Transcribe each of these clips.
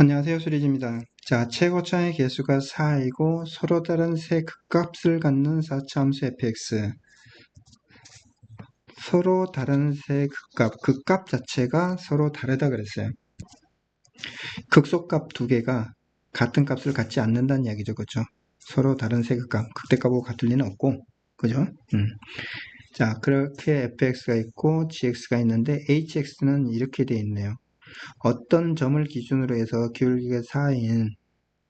안녕하세요. 수리지입니다. 자, 최고차의 개수가 4이고 서로 다른 세 극값을 갖는 4차함수 fx. 서로 다른 세 극값, 극값 자체가 서로 다르다 그랬어요. 극소값 두 개가 같은 값을 갖지 않는다는 이야기죠. 그죠? 서로 다른 세 극값, 극대값하고 같을 리는 없고, 그죠? 음. 자, 그렇게 fx가 있고 gx가 있는데 hx는 이렇게 돼 있네요. 어떤 점을 기준으로 해서 기울기가 4인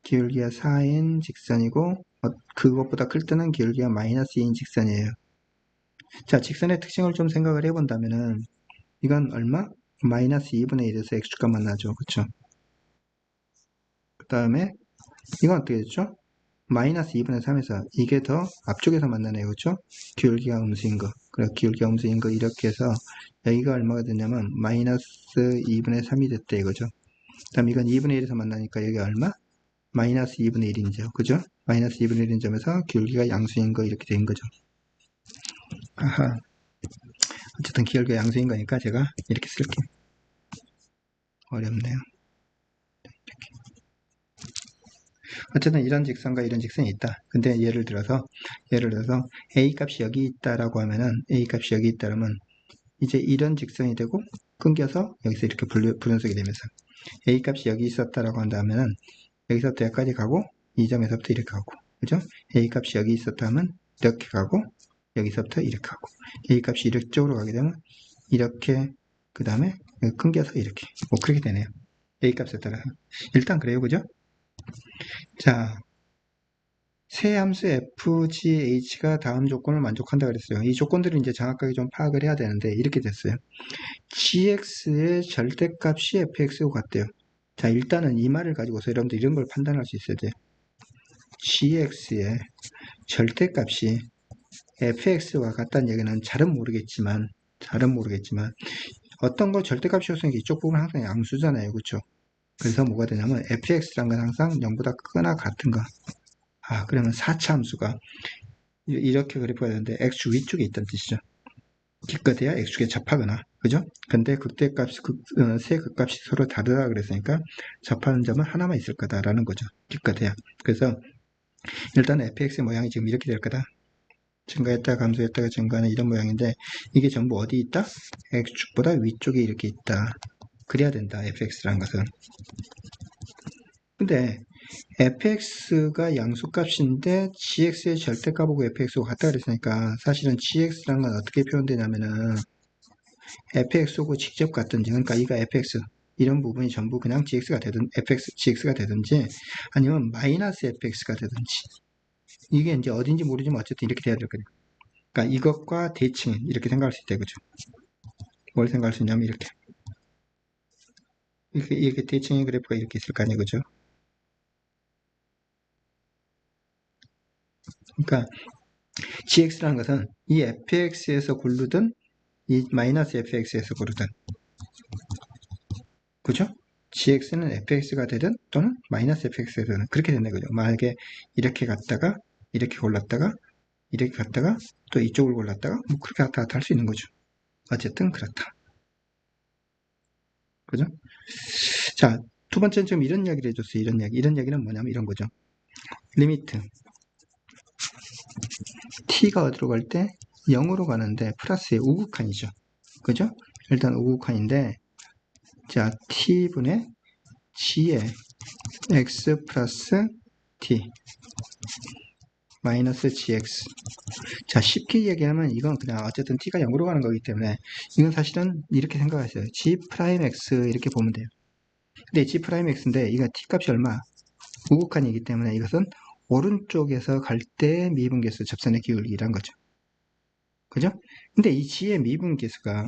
기울기가 4인 직선이고 어, 그것보다 클 때는 기울기가 마이너스 2인 직선이에요. 자, 직선의 특징을 좀 생각을 해본다면은 이건 얼마? 마이너스 2분의 1에서 x축과 만나죠. 그쵸? 그 다음에 이건 어떻게 됐죠? 마이너스 2분의 3에서 이게 더 앞쪽에서 만나네요. 그쵸? 기울기가 음수인 거. 그래 기울기가 음수인 거 이렇게 해서 여기가 얼마가 됐냐면 마이너스 2분의 3이 됐다 이거죠. 그 다음 이건 2분의 1에서 만나니까 여기 얼마? 마이너스 2분의 1인죠. 그죠? 마이너스 2분의 1인 점에서 기울기가 양수인 거 이렇게 된 거죠. 아하. 어쨌든 기울기가 양수인 거니까 제가 이렇게 쓸게요. 어렵네요. 어쨌든 이런 직선과 이런 직선이 있다. 근데 예를 들어서 예를 들어서 a 값이 여기 있다라고 하면은 a 값이 여기 있다라면 이제 이런 직선이 되고 끊겨서 여기서 이렇게 분연속이 되면서 a 값이 여기 있었다라고 한다면은 여기서부터 여기까지 가고 이 점에서부터 이렇게 가고 그죠? a 값이 여기 있었다 하면 이렇게 가고 여기서부터 이렇게 가고 a 값이 이쪽으로 가게 되면 이렇게 그 다음에 끊겨서 이렇게 뭐 그렇게 되네요. a 값에 따라서 일단 그래요 그죠? 자, 새 함수 fgh가 다음 조건을 만족한다 그랬어요. 이 조건들을 이제 정확하게 좀 파악을 해야 되는데 이렇게 됐어요. gx의 절대값이 fx와 같대요. 자, 일단은 이 말을 가지고서 여러분들 이런 걸 판단할 수 있어야 돼요. gx의 절대값이 fx와 같다는 얘기는 잘은 모르겠지만 잘은 모르겠지만 어떤 거 절대값이었으니까 이쪽 부분 항상 양수잖아요. 그렇죠? 그래서 뭐가 되냐면 fx란 건 항상 0보다 크거나 같은 거. 아, 그러면 4차 함수가 이렇게 그래프가 되는데 x축 위쪽에 있다는 뜻이죠. 기껏해야 x축에 접하거나, 그죠? 근데 극대값, 극, 어, 세 극값이 서로 다르다 그랬으니까 접하는 점은 하나만 있을 거다라는 거죠. 기껏해야. 그래서 일단 fx의 모양이 지금 이렇게 될 거다. 증가했다 감소했다가 증가하는 이런 모양인데 이게 전부 어디 있다? x축보다 위쪽에 이렇게 있다. 그래야 된다. fx라는 것은. 근데 fx가 양수값인데 gx의 절대값하고 fx가 같다 그랬으니까 사실은 gx라는 건 어떻게 표현되냐면은 fx하고 직접 같든지 그러니까 이가 fx 이런 부분이 전부 그냥 gx가 되든 fx, gx가 되든지 아니면 마이너스 fx가 되든지 이게 이제 어딘지 모르지만 어쨌든 이렇게 돼야 될 거예요. 그러니까 이것과 대칭 이렇게 생각할 수 있다 이거죠. 뭘 생각할 수 있냐면 이렇게 이렇게, 이렇게 대칭의 그래프가 이렇게 있을 거 아니에요. 그죠? 그러니까 gx라는 것은 이 fx에서 굴르든 이 마이너스 fx에서 굴르든 그죠? gx는 fx가 되든 또는 마이너스 fx가 되든 그렇게 된다 거죠. 만약에 이렇게 갔다가 이렇게 골랐다가 이렇게 갔다가 또 이쪽을 골랐다가 뭐 그렇게 갔다 갔다 할 수 있는 거죠. 어쨌든 그렇다. 그죠? 자, 두 번째는 지금 이런 이야기를 해줬어요. 이런 이야기. 이런 이야기는 뭐냐면 이런 거죠. 리미트. t가 어디로 갈 때? 0으로 가는데 플러스의 우극한이죠. 그죠? 일단 우극한인데 자, t분의 g의 x 플러스 t 마이너스 gx 자 쉽게 얘기하면 이건 그냥 어쨌든 t가 0으로 가는 거기 때문에 이건 사실은 이렇게 생각하세요. G 프라임 x 이렇게 보면 돼요. 근데 g 프라임 x인데 이거 t 값이 얼마? 우극한이기 때문에 이것은 오른쪽에서 갈 때 미분계수 접선의 기울기란 거죠. 그죠? 근데 이 g의 미분계수가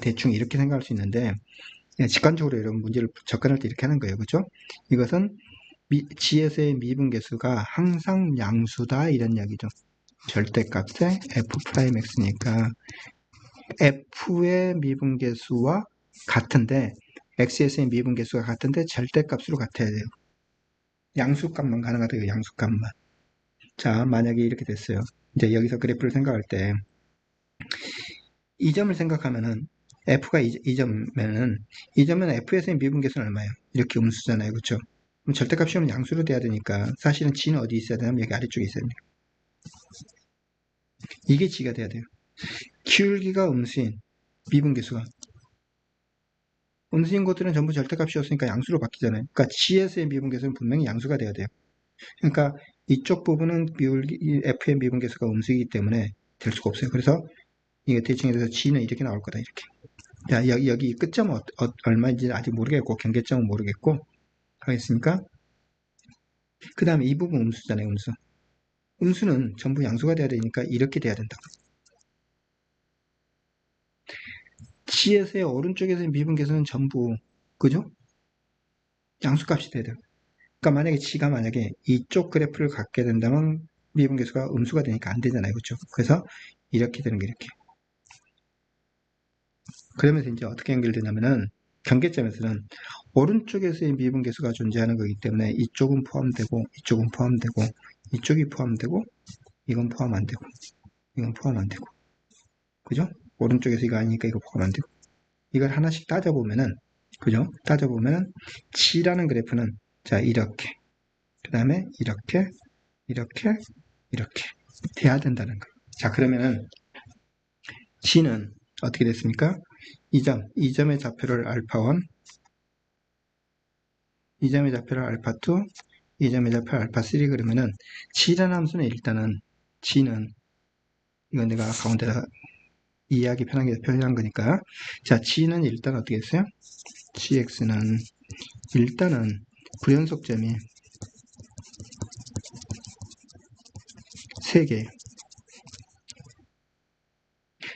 대충 이렇게 생각할 수 있는데 직관적으로 이런 문제를 접근할 때 이렇게 하는 거예요. 그죠? 이것은 미, G에서의 미분 계수가 항상 양수다 이런 이야기죠. 절대값의 f'x니까 f의 미분 계수와 같은데 x에서의 미분 계수가 같은데 절대값으로 같아야 돼요. 양수값만 가능하다요 양수값만. 자 만약에 이렇게 됐어요. 이제 여기서 그래프를 생각할 때 이 점을 생각하면은 F가 이, 이 점이면은, 이 점은 F에서의 미분 계수는 얼마예요? 이렇게 음수잖아요. 그쵸? 그럼 절대값 시험은 양수로 돼야 되니까, 사실은 G는 어디 있어야 되냐면 여기 아래쪽에 있어야 됩니다. 이게 G가 돼야 돼요. 기울기가 음수인 미분계수가. 음수인 것들은 전부 절대값이었으니까 양수로 바뀌잖아요. 그러니까 G에서의 미분계수는 분명히 양수가 돼야 돼요. 그러니까 이쪽 부분은 F의 미분계수가 음수이기 때문에 될 수가 없어요. 그래서 이게 대칭해서 G는 이렇게 나올 거다. 이렇게. 자, 여기, 여기 끝점은 어, 어, 얼마인지 아직 모르겠고, 경계점은 모르겠고, 하겠습니까? 그 다음에 이 부분 음수잖아요. 음수. 음수는 전부 양수가 돼야 되니까 이렇게 돼야 된다. G에서의 오른쪽에서의 미분계수는 전부, 그죠? 양수값이 돼야 돼요. 그러니까 만약에 G가 만약에 이쪽 그래프를 갖게 된다면 미분계수가 음수가 되니까 안 되잖아요. 그렇죠? 그래서 이렇게 되는 게 이렇게. 그러면서 이제 어떻게 연결되냐면은 경계점에서는 오른쪽에서의 미분 계수가 존재하는 거기 때문에 이쪽은 포함되고 이쪽은 포함되고 이쪽이 포함되고 이건 포함 안 되고 이건 포함 안 되고 그죠? 오른쪽에서 이거 아니니까 이거 포함 안 되고 이걸 하나씩 따져보면은 그죠? 따져보면은 G라는 그래프는 자 이렇게 그 다음에 이렇게 이렇게 이렇게 돼야 된다는 거예요. 자 그러면은 G는 어떻게 됐습니까? 이 점, 이 점의 좌표를 알파1, 이 점의 좌표를 알파2, 이 점의 좌표를 알파3 그러면은 G라는 함수는 일단은 G는 이건 내가 가운데다 이해하기 편하게 표현한 거니까 자 G는 일단 어떻게 했어요? GX는 일단은 부연속점이 3개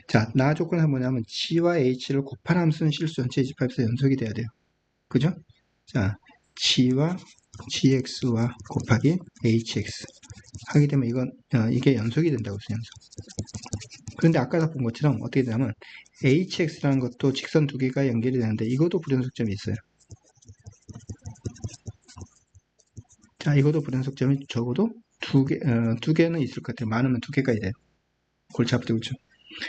자, 나 조건은 뭐냐면 G와 H를 곱한 함수는 실수 전체 집합에서 연속이 돼야 돼요. 그죠? 자, G와 GX와 곱하기 HX 하게 되면 이건 어, 이게 연속이 된다고 했어요. 연속. 그런데 아까 본 것처럼 어떻게 되냐면 HX라는 것도 직선 두 개가 연결이 되는데 이것도 불연속점이 있어요. 자, 이것도 불연속점이 적어도 두 개, 어, 두 개는 있을 것 같아요. 많으면 두 개까지 돼요. 골치 아프죠, 그렇죠?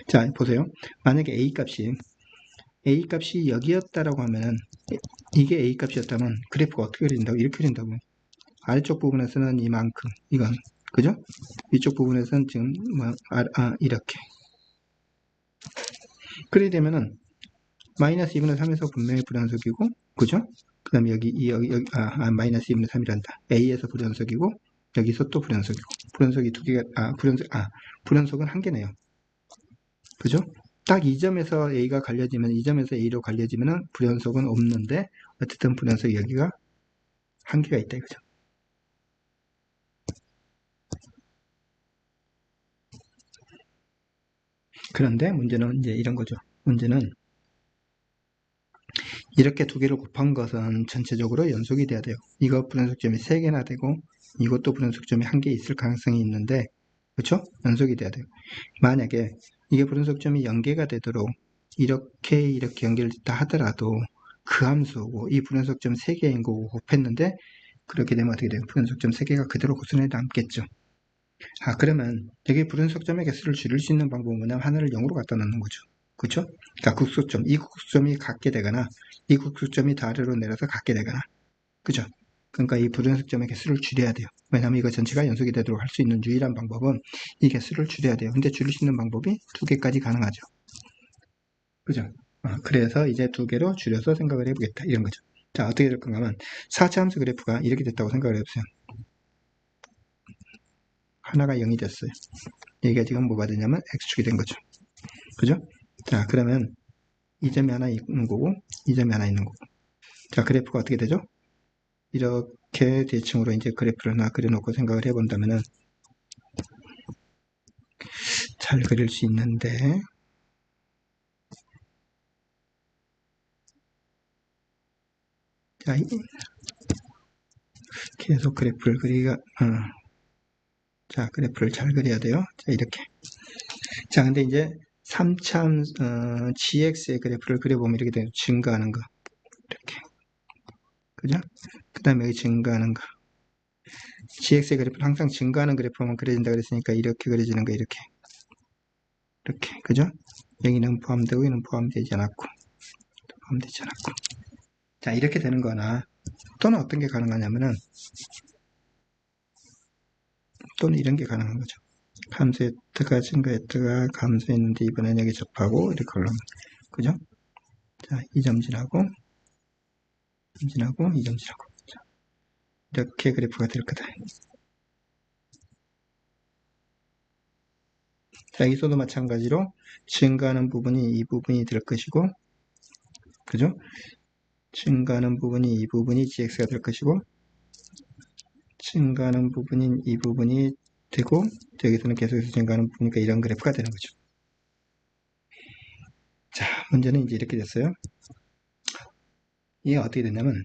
자, 보세요. 만약에 A 값이 A 값이 여기였다라고 하면은 이게 A 값이었다면 그래프가 어떻게 그린다고? 이렇게 그린다고. 아래쪽 부분에서는 이만큼 이건. 그죠? 위쪽 부분에서는 지금 뭐, 아, 아 이렇게. 그래 되면은 마이너스 2분의 3에서 분명히 불연속이고 그죠? 그 다음에 여기 여기 여기 아, 아 마이너스 2분의 3이란다. A에서 불연속이고 여기서 또 불연속이고. 불연속이 두 개가 아 불연속 아 불연속은 한 개네요. 그죠? 딱 이 점에서 A가 갈려지면 이 점에서 A로 갈려지면은 불연속은 없는데 어쨌든 불연속 여기가 한 개가 있다 이거죠. 그런데 문제는 이제 이런 거죠. 문제는 이렇게 두 개를 곱한 것은 전체적으로 연속이 돼야 돼요. 이거 불연속점이 3개나 되고 이것도 불연속점이 한 개 있을 가능성이 있는데 그렇죠? 연속이 돼야 돼요. 만약에 이게 불연속점이 연계가 되도록 이렇게 이렇게 연결됐다 하더라도 그 함수고 이 불연속점 3개인 거고 곱했는데 그렇게 되면 어떻게 돼요? 불연속점 3개가 그대로 고순에 남겠죠. 아 그러면 여기 불연속점의 개수를 줄일 수 있는 방법은 뭐냐면 하나를 0으로 갖다 놓는 거죠. 그렇죠? 그러니까 국소점, 이 국소점이 같게 되거나 이 국소점이 다 아래로 내려서 같게 되거나 그죠? 그러니까 이 불연속점의 개수를 줄여야 돼요. 왜냐하면 이거 전체가 연속이 되도록 할 수 있는 유일한 방법은 이 개수를 줄여야 돼요. 근데 줄일 수 있는 방법이 두 개까지 가능하죠. 그죠? 어, 그래서 이제 두 개로 줄여서 생각을 해보겠다. 이런 거죠. 자, 어떻게 될 건가 하면 4차 함수 그래프가 이렇게 됐다고 생각을 해보세요. 하나가 0이 됐어요. 여기가 지금 뭐가 되냐면 x축이 된 거죠. 그죠? 자, 그러면 이 점이 하나 있는 거고 이 점이 하나 있는 거고 자, 그래프가 어떻게 되죠? 이렇게 대칭으로 이제 그래프를 하나 그려놓고 생각을 해본다면은 잘 그릴 수 있는데. 자, 계속 그래프를 그리기가 어. 자 그래프를 잘 그려야 돼요. 자 이렇게. 자 근데 이제 3참 어, gx의 그래프를 그려보면 이렇게 돼요. 증가하는 거 그죠 그 다음에 여기 증가하는 거 gx의 그래프는 항상 증가하는 그래프만 그려진다 그랬으니까 이렇게 그려지는 거 이렇게 이렇게 그죠 여기는 포함되고 여기는 포함되지 않았고 포함되지 않았고. 자, 이렇게 되는 거나, 또는 어떤 게 가능하냐면은, 또는 이런 게 가능한 거죠. 감소 F가 증가 F가 감소했는데 이번엔 여기 접하고 이렇게 올라오면 그죠? 자, 이점 지나고 이 지나고 이점 지나고 자, 이렇게 그래프가 될 거다. 자, 여기서도 마찬가지로 증가하는 부분이 이 부분이 될 것이고 그죠? 증가하는 부분이 이 부분이 gx가 될 것이고 증가하는 부분인 이 부분이 되고 여기서는 계속해서 증가하는 부분이니까 이런 그래프가 되는 거죠. 자, 문제는 이제 이렇게 됐어요. 이게 어떻게 됐냐면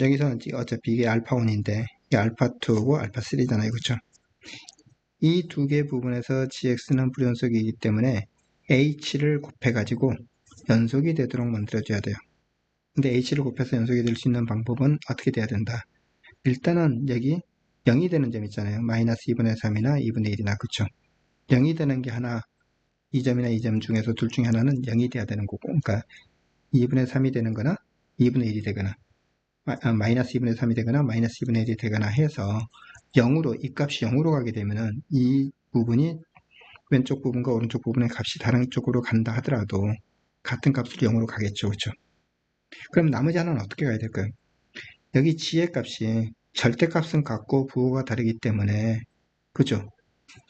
여기서는 어차피 이게 알파1인데 이게 알파2고 알파3잖아요. 그렇죠? 이 두 개 부분에서 gx는 불연속이기 때문에 h를 곱해가지고 연속이 되도록 만들어줘야 돼요. 근데 h를 곱해서 연속이 될 수 있는 방법은 어떻게 돼야 된다? 일단은 여기 0이 되는 점 있잖아요. 마이너스 2분의 3이나 2분의 1이나 그쵸? 0이 되는 게 하나 이 점이나 이 점 중에서 둘 중에 하나는 0이 돼야 되는 거고 그러니까 2분의 3이 되는 거나 2분의 1이 되거나 아, 마이너스 2분의 3이 되거나 마이너스 2분의 1이 되거나 해서 0으로 이 값이 0으로 가게 되면은 이 부분이 왼쪽 부분과 오른쪽 부분의 값이 다른 쪽으로 간다 하더라도 같은 값으로 0으로 가겠죠 그렇죠 그럼 나머지 하나는 어떻게 가야 될까요 여기 g의 값이 절대값은 같고 부호가 다르기 때문에 그죠?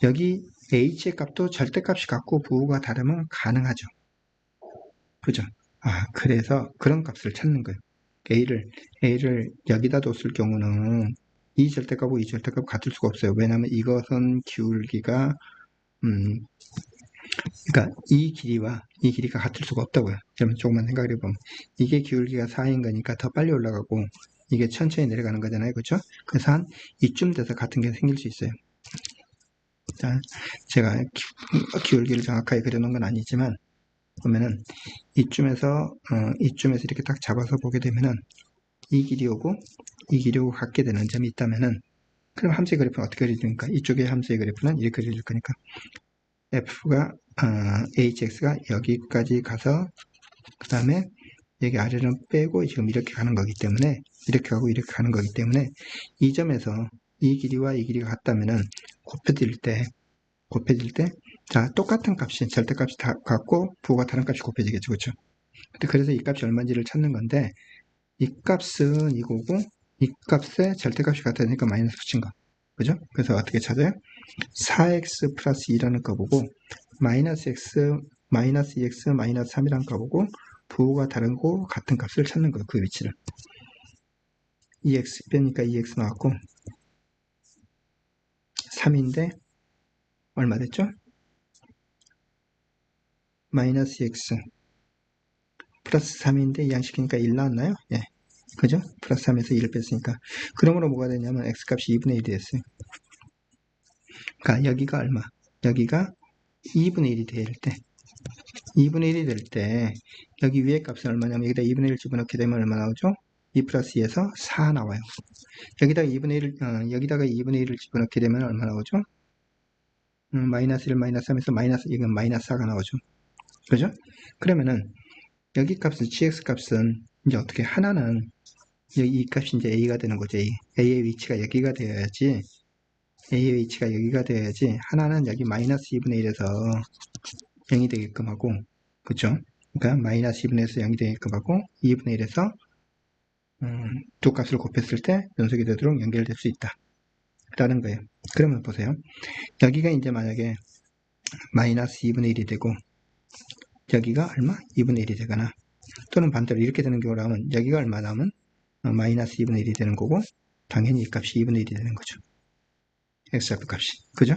여기 h의 값도 절대값이 같고 부호가 다르면 가능하죠. 그죠? 아 그래서 그런 값을 찾는 거예요. a를 a를 여기다 뒀을 경우는 이 절대값과 이 절대값 같을 수가 없어요. 왜냐하면 이것은 기울기가 음 그러니까 이 길이와 이 길이가 같을 수가 없다고요. 그러면 조금만 생각해 보면 이게 기울기가 4인 거니까 더 빨리 올라가고 이게 천천히 내려가는 거잖아요. 그렇죠? 그래서 한 이쯤 돼서 같은 게 생길 수 있어요. 자, 제가 기, 울기를 정확하게 그려놓은 건 아니지만 보면은 이쯤에서 어, 이쯤에서 이렇게 딱 잡아서 보게 되면은 이 길이 오고 이 길이 오고 같게 되는 점이 있다면은 그럼 함수의 그래프는 어떻게 그려집니까? 이쪽의 함수의 그래프는 이렇게 그려질 거니까 f가 어, hx가 여기까지 가서 그 다음에 여기 아래를 빼고 지금 이렇게 가는 거기 때문에 이렇게 가고 이렇게 가는 거기 때문에 이 점에서 이 길이와 이 길이가 같다면은 곱해질 때 곱해질 때 자 똑같은 값이 절대값이 다 같고 부호가 다른 값이 곱해지겠죠. 그렇죠? 그래서 이 값이 얼마인지를 찾는 건데 이 값은 이거고 이 값에 절대값이 같으니까 마이너스 붙인 거. 그죠? 그래서 어떻게 찾아요? 4x 플러스 2라는 거 보고 마이너스 x 마이너스 2x 마이너스 3이라는 거 보고 부호가 다른 거 같은 값을 찾는 거예요 그 위치를. 2x 빼니까 2x 나왔고 3인데 얼마 됐죠? 마이너스 x 플러스 3인데 이항시키니까 1 나왔나요? 예. 그죠? 플러스 3에서 1을 뺐으니까 그러므로 뭐가 되냐면 x값이 2분의 1이 됐어요. 그러니까 여기가 얼마? 여기가 2분의 1이 될 때 2분의 1이 될 때 여기 위에 값은 얼마냐면 여기다 2분의 1 집어넣게 되면 얼마 나오죠? 2 플러스 2에서 4 나와요. 여기다가 2분의 1, 어, 여기다가 2분의 1을 집어넣게 되면 얼마 나오죠? 음, 마이너스 1, 마이너스 3에서 마이너스, 이건 마이너스 4가 나오죠. 그죠? 그러면은, 여기 값은, gx 값은, 이제 어떻게, 하나는, 여기 이 값이 이제 a가 되는 거죠. A. a의 위치가 여기가 되어야지, a의 위치가 여기가 되어야지, 하나는 여기 마이너스 2분의 1에서 0이 되게끔 하고, 그죠? 그러니까 마이너스 2분의 1에서 0이 되게끔 하고, 2분의 1에서 음, 두 값을 곱했을 때 연속이 되도록 연결될 수 있다. 라는 거예요. 그러면 보세요. 여기가 이제 만약에 마이너스 2분의 1이 되고 여기가 얼마? 2분의 1이 되거나 또는 반대로 이렇게 되는 경우라면 여기가 얼마 나오면 어, 마이너스 2분의 1이 되는 거고 당연히 이 값이 2분의 1이 되는 거죠. x좌표 값이. 그죠?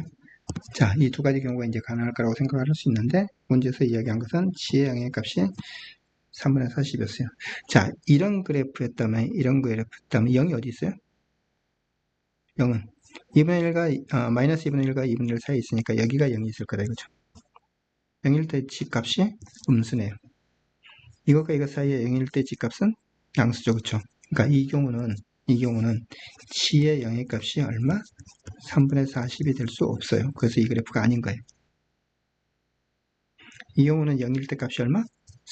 자, 이 두 가지 경우가 이제 가능할 거라고 생각할 수 있는데 문제에서 이야기한 것은 지의 양의 값이 3분의 40이었어요. 자, 이런 그래프였다면, 이런 그래프였다면 0이 어디 있어요? 0은 2분의 1과, 아, 마이너스 2분의 1과 2분의 1 사이에 있으니까 여기가 0이 있을 거다, 이거죠. 0일 때 G값이 음수네요. 이것과 이것 사이에 0일 때 G값은 양수죠, 그쵸? 그러니까 이 경우는, 이 경우는 G의 0의 값이 얼마? 3분의 40이 될 수 없어요. 그래서 이 그래프가 아닌 거예요. 이 경우는 0일 때 값이 얼마?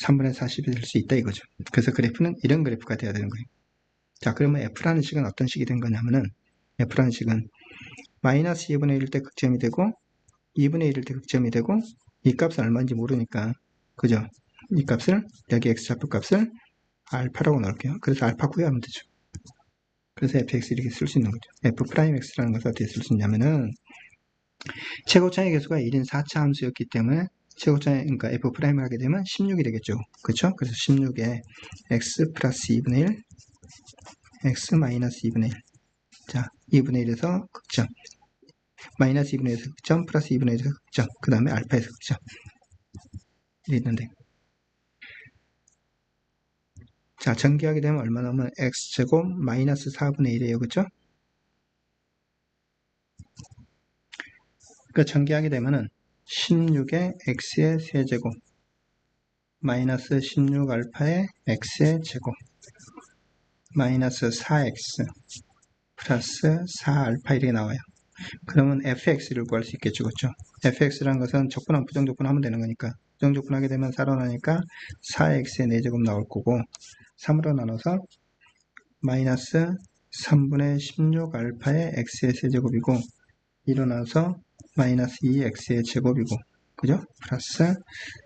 3분의 40이 될 수 있다 이거죠. 그래서 그래프는 이런 그래프가 돼야 되는 거예요. 자, 그러면 F라는 식은 어떤 식이 된 거냐면은 F라는 식은 마이너스 2분의 1일 때 극점이 되고 2분의 1일 때 극점이 되고 이 값은 얼마인지 모르니까 그죠? 이 값을 여기 X좌표 값을 알파라고 넣을게요. 그래서 알파 구해하면 되죠. 그래서 fx 이렇게 쓸 수 있는 거죠. f'x라는 것을 어떻게 쓸 수 있냐면은 최고차의 개수가 1인 4차 함수였기 때문에 최고차의 그러니까 f'을 하게 되면 16이 되겠죠. 그렇죠? 그래서 16에 x 플러스 2분의 1 x 마이너스 2분의 1 자, 2분의 1에서 극점 마이너스 2분의 1에서 극점 플러스 2분의 1에서 극점 그 다음에 알파에서 이렇게 있는데 자, 전개하게 되면 얼마 나오면 x제곱 마이너스 4분의 1이에요. 그쵸? 그 전개하게 되면은 16의 x의 세제곱 마이너스 16 알파의 x의 제곱 마이너스 4x 플러스 4알파 이렇게 나와요. 그러면 fx를 구할 수 있겠죠. 그렇죠? fx라는 것은 적분함 부정적분 하면 되는 거니까 부정적분 하게 되면 4로 나니까 4x의 4제곱 나올 거고 3으로 나눠서 마이너스 3분의 16 알파의 x의 세제곱이고 일어나서 마이너스 2x의 제곱이고 그죠? 플러스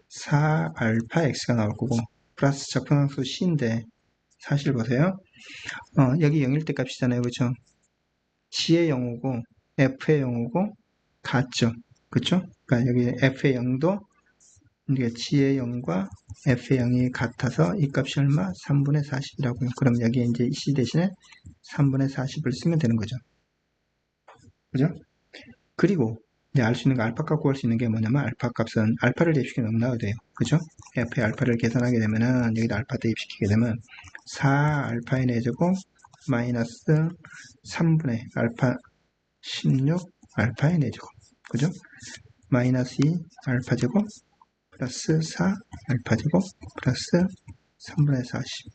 4 알파 x가 나올 거고 플러스 적분함수 c인데 사실 보세요 어, 여기 0일 때 값이잖아요 그죠? c의 0이고 f의 0이고 같죠 그쵸? 그러니까 여기 f의 0도 이게 G의 0과 F의 0이 같아서 이 값이 얼마? 3분의 40이라고요. 그럼 여기에 이제 C 대신에 3분의 40을 쓰면 되는 거죠. 그죠? 그리고 이제 알 수 있는 거 알파 값 구할 수 있는 게 뭐냐면 알파 값은 알파를 대입시켜 넣어야 돼요. 그죠? F의 알파를 계산하게 되면은 여기다 알파 대입시키게 되면 4 알파의 4제곱 마이너스 3분의 알파 16 알파의 4제곱 그죠? 마이너스 2 알파 제곱 플러스 4 알파 제곱 플러스 3분의 40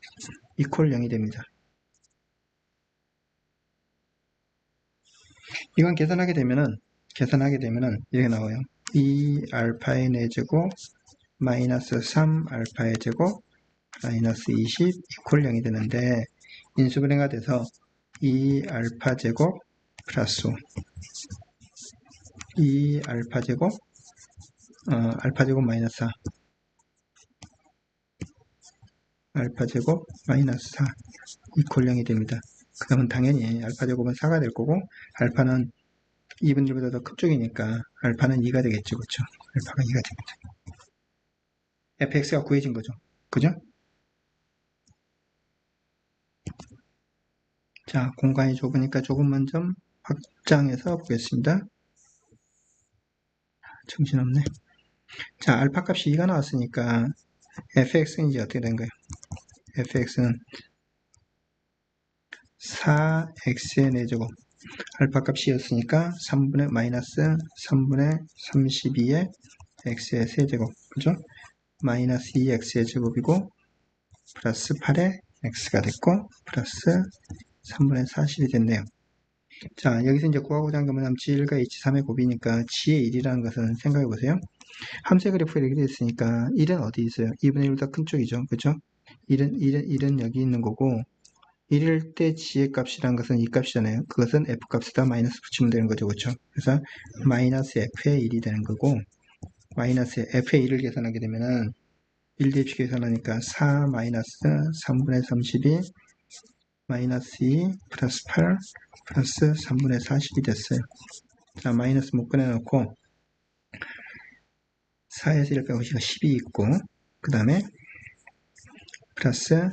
이퀄 0이 됩니다. 이건 계산하게 되면은 계산하게 되면은 이렇게 나와요. 2 알파의 4제곱 마이너스 3 알파의 제곱 마이너스 20 이퀄 0이 되는데 인수분해가 돼서 2 알파 제곱 플러스 2 알파 제곱 어, 알파 제곱 마이너스 4 알파 제곱 마이너스 4 이퀄 0이 됩니다. 그러면 당연히 알파 제곱은 4가 될 거고 알파는 2분 1보다 더큰 쪽이니까 알파는 2가 되겠죠. 그렇죠? 알파가 2가 됩니다. fx가 구해진 거죠. 그죠? 자, 공간이 좁으니까 조금만 좀 확장해서 보겠습니다. 정신없네. 자, 알파 값이 2가 나왔으니까 fx는 이제 어떻게 된 거예요? fx는 4x의 4제곱 알파 값이었으니까 3분의 마이너스 3분의 32의 x의 세제곱 그죠? 마이너스 2x의 제곱이고 플러스 8의 x가 됐고 플러스 3분의 40이 됐네요. 자 여기서 이제 구하고자 하는 건 G1과 H3의 곱이니까 G의 1이라는 것은 생각해 보세요. 함수 그래프가 이렇게 됐으니까 1은 어디 있어요? 2분의 1보다 큰 쪽이죠. 그죠? 1은, 1은, 1은 여기 있는 거고 1일 때 g의 값이란 것은 이 값이잖아요. 그것은 f 값에다 마이너스 붙이면 되는 거죠. 그렇죠? 그래서 마이너스 f의 1이 되는 거고 마이너스 f의 1을 계산하게 되면은 1 대입식 계산하니까 4 마이너스 3분의 32 마이너스 2 플러스 8 플러스 3분의 40이 됐어요. 자 마이너스 못 꺼내놓고 4에서 1 빼고 시가 10이 있고 그 다음에 플러스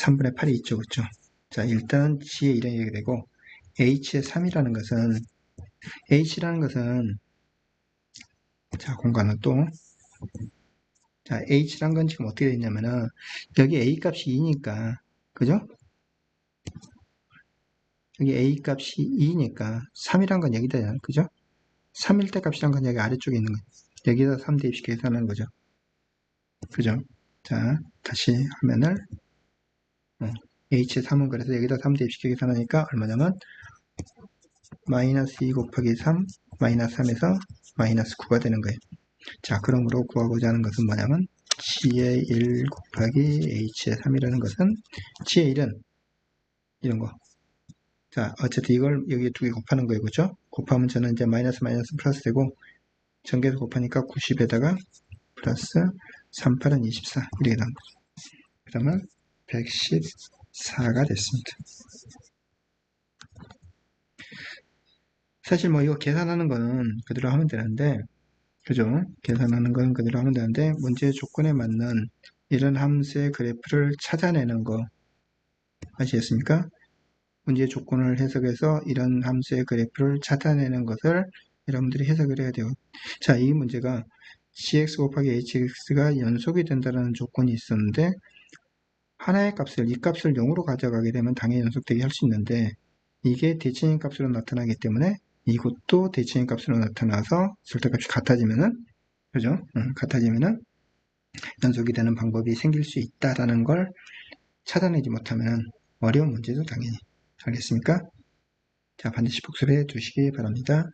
3분의 8이 있죠. 그렇죠? 자 일단 G의 1은 이렇게 되고 H의 3이라는 것은 H라는 것은 자 공간은 또 자, H란 건 지금 어떻게 됐냐면은, 여기 A 값이 2니까, 그죠? 여기 A 값이 2니까, 3이란 건 여기다, 그죠? 3일 때 값이란 건 여기 아래쪽에 있는 거예요. 여기다 3 대입시켜 계산하는 거죠. 그죠? 자, 다시 화면을 어, H3은 그래서 여기다 3 대입시켜 계산하니까 얼마냐면 마이너스 2 곱하기 3 마이너스 3에서 마이너스 9가 되는 거예요. 자, 그러므로 구하고자 하는 것은 뭐냐면 g의 1 곱하기 h의 3이라는 것은 g의 1은 이런 거. 자, 어쨌든 이걸 여기 두 개 곱하는 거예요. 그죠? 곱하면 저는 이제 마이너스 마이너스 플러스 되고 전개해서 곱하니까 90에다가 플러스 38은 24 이렇게 나온 거죠. 그러면 114가 됐습니다. 사실 뭐 이거 계산하는 거는 그대로 하면 되는데 그죠? 계산하는 건 그대로 하면 되는데 문제 조건에 맞는 이런 함수의 그래프를 찾아내는 거 아시겠습니까? 문제 조건을 해석해서 이런 함수의 그래프를 찾아내는 것을 여러분들이 해석을 해야 돼요. 자, 이 문제가 gx 곱하기 hx가 연속이 된다는 조건이 있었는데 하나의 값을 이 값을 0으로 가져가게 되면 당연히 연속되게 할 수 있는데 이게 대칭인 값으로 나타나기 때문에 이것도 대칭인 값으로 나타나서 절대값이 같아지면은 그죠? 응, 같아지면은 연속이 되는 방법이 생길 수 있다라는 걸 찾아내지 못하면 어려운 문제도 당연히 알겠습니까? 자 반드시 복습해 두시기 바랍니다.